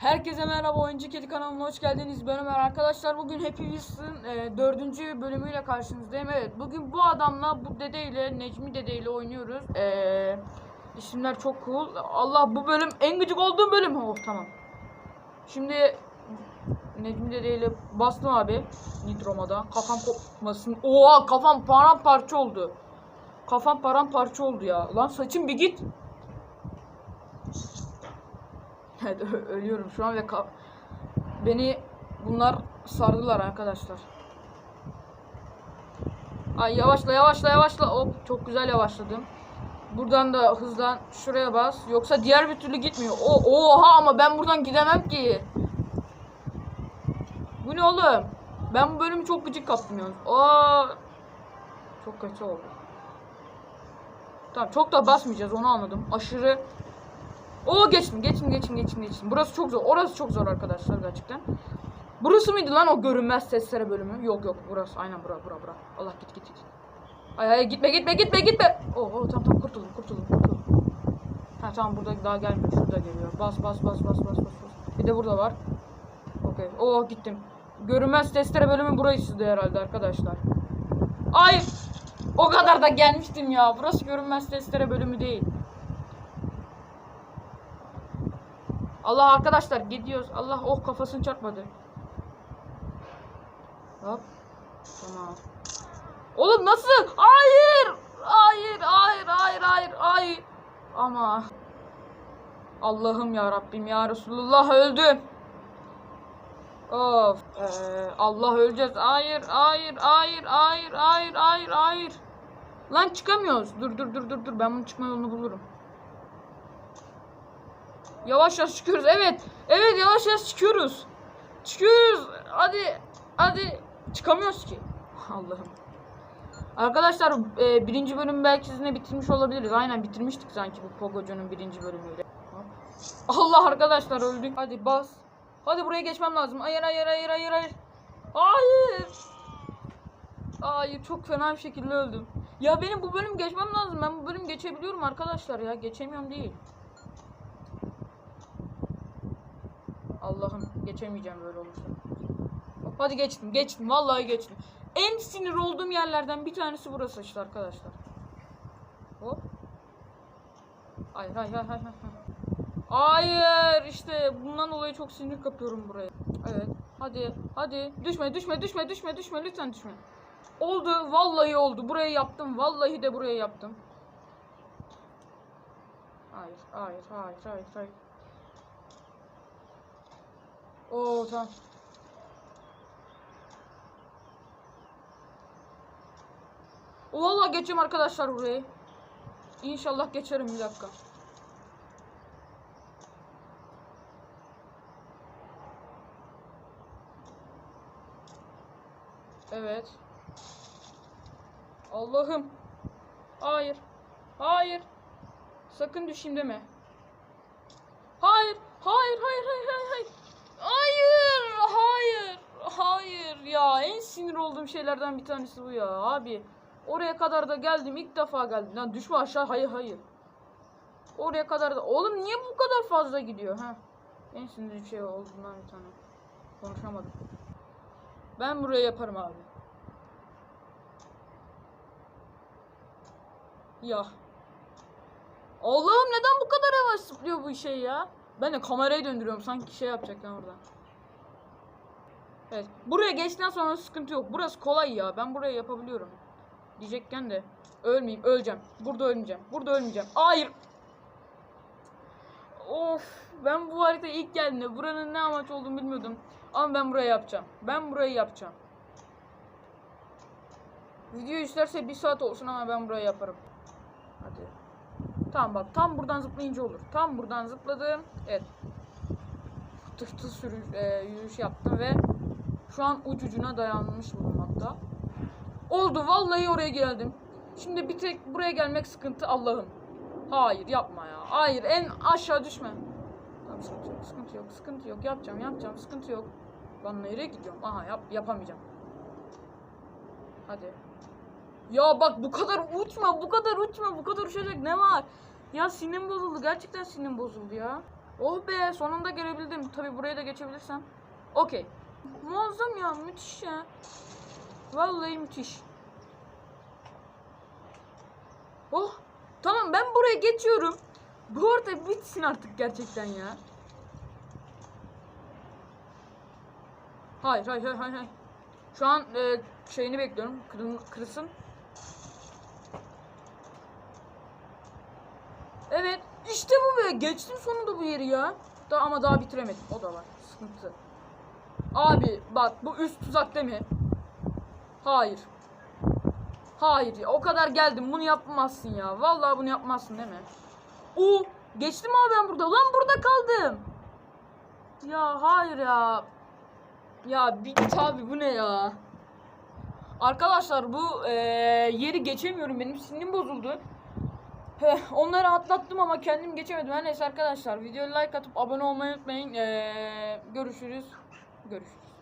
Herkese merhaba Oyuncu Kedi kanalına hoş geldiniz. Ben Ömer arkadaşlar. Bugün Happy Wheels'ın e, dördüncü bölümüyle karşınızdayım. Evet bugün bu adamla, bu dedeyle, Necmi dedeyle oynuyoruz. E, isimler çok cool. Allah bu bölüm en gıcık olduğum bölüm. Oh tamam. Şimdi Necmi dedeyle bastım abi. Nitroma'da. Kafam kopmasın. Oha kafam paramparça oldu. Kafam paramparça oldu ya. Lan saçım bir git. Evet ölüyorum şu an ve beni bunlar sardılar arkadaşlar. Ay yavaşla yavaşla yavaşla. Hop çok güzel yavaşladım. Buradan da hızlan şuraya bas. Yoksa diğer bir türlü gitmiyor. O oha ama ben buradan gidemem ki. Bu ne oğlum? Ben bu bölümü çok gıcık kaptım yalnız. Aa, çok kötü oldu. Tamam çok da basmayacağız onu anladım. Aşırı Oo geçtim geçtim geçtim geçtim geçtim. Burası çok zor. Orası çok zor arkadaşlar gerçekten. Burası mıydı lan o görünmez testere bölümü? Yok yok burası. Aynen bura bura bura. Allah git git git. Ay ay gitme gitme gitme gitme. Oo, oo tamam tamam kurtuldum kurtuldum kurtuldum. Ha tamam burada daha gelmiyor. Şurada geliyor. Bas bas bas bas bas bas. bas. Bir de burada var. Okey. Oo gittim. Görünmez testere bölümü burasıydı herhalde arkadaşlar. Ay o kadar da gelmiştim ya. Burası görünmez testere bölümü değil. Allah arkadaşlar gidiyoruz. Allah oh kafasını çarpmadı. Hop. Tamam. Oğlum nasıl? Hayır. Hayır, hayır, hayır, hayır, hayır. Ama Allah'ım ya Rabbim ya Resulullah öldüm. Of. Ee, Allah öleceğiz. Hayır, hayır, hayır, hayır, hayır, hayır, hayır. Lan çıkamıyoruz. Dur, dur, dur, dur, dur. Ben bunun çıkma yolunu bulurum. Yavaş yavaş çıkıyoruz. Evet. Evet yavaş yavaş çıkıyoruz. Çıkıyoruz. Hadi. Hadi. Çıkamıyoruz ki. Allah'ım. Arkadaşlar e, birinci bölümü belki sizinle bitirmiş olabiliriz. Aynen bitirmiştik sanki bu Pogocu'nun birinci bölümüyle. Allah arkadaşlar öldük. Hadi bas. Hadi buraya geçmem lazım. Hayır hayır hayır hayır hayır. Hayır. Hayır çok fena bir şekilde öldüm. Ya benim bu bölüm geçmem lazım. Ben bu bölüm geçebiliyorum arkadaşlar ya. Geçemiyorum değil. Allah'ım geçemeyeceğim böyle olursa. Hadi geçtim geçtim vallahi geçtim. En sinir olduğum yerlerden bir tanesi burası işte arkadaşlar. Hop. Hayır hayır hayır hayır. hayır. İşte bundan dolayı çok sinir kapıyorum buraya. Evet hadi hadi düşme düşme düşme düşme düşme lütfen düşme. Oldu vallahi oldu burayı yaptım vallahi de burayı yaptım. Hayır hayır hayır hayır hayır. Oo tamam. Valla geçeceğim arkadaşlar burayı. İnşallah geçerim bir dakika. Evet. Allah'ım. Hayır. Hayır. Sakın düşeyim deme. Hayır. Hayır, hayır, hayır, hayır, hayır. Hayır, hayır, hayır ya. En sinir olduğum şeylerden bir tanesi bu ya abi. Oraya kadar da geldim. ilk defa geldim. Lan düşme aşağı. Hayır, hayır. Oraya kadar da. Oğlum niye bu kadar fazla gidiyor ha? En sinir şey olduğundan bir tane. Konuşamadım. Ben buraya yaparım abi. Ya. Allah'ım neden bu kadar yavaş zıplıyor bu şey ya? Ben de kamerayı döndürüyorum sanki şey yapacaklar orada. Evet. Buraya geçtikten sonra sıkıntı yok. Burası kolay ya. Ben buraya yapabiliyorum. Diyecekken de ölmeyeyim. Öleceğim. Burada ölmeyeceğim. Burada ölmeyeceğim. Hayır. Of. Ben bu harita ilk geldiğimde buranın ne amaç olduğunu bilmiyordum. Ama ben burayı yapacağım. Ben burayı yapacağım. Video isterse bir saat olsun ama ben burayı yaparım. Tamam bak tam buradan zıplayınca olur. Tam buradan zıpladım. Evet. Tık tık sürüş, e, yürüyüş yaptım ve şu an uç ucuna dayanmış bulunmakta. Oldu vallahi oraya geldim. Şimdi bir tek buraya gelmek sıkıntı Allah'ım. Hayır yapma ya. Hayır en aşağı düşme. Tamam sıkıntı yok sıkıntı yok sıkıntı yok yapacağım yapacağım sıkıntı yok. Lan nereye gidiyorum? Aha yap yapamayacağım. Hadi. Ya bak bu kadar uçma, bu kadar uçma, bu kadar uçacak ne var? Ya sinirim bozuldu. Gerçekten sinirim bozuldu ya. Oh be sonunda gelebildim. Tabi buraya da geçebilirsem. Okey. Muazzam ya müthiş ya. Vallahi müthiş. Oh tamam ben buraya geçiyorum. Bu orada bitsin artık gerçekten ya. Hayır hayır hayır hayır. Şu an e, şeyini bekliyorum. Kırın, kırılsın. Evet. Geçtim sonunda bu yeri ya. Da ama daha bitiremedim. O da var. Sıkıntı. Abi bak bu üst tuzak değil mi? Hayır. Hayır ya. O kadar geldim. Bunu yapmazsın ya. Vallahi bunu yapmazsın değil mi? O geçtim abi ben burada. Lan burada kaldım. Ya hayır ya. Ya bitti abi bu ne ya? Arkadaşlar bu eee, yeri geçemiyorum. Benim sinirim bozuldu. Onları atlattım ama kendim geçemedim. Her neyse arkadaşlar videoya like atıp abone olmayı unutmayın. Eee, görüşürüz. Görüşürüz.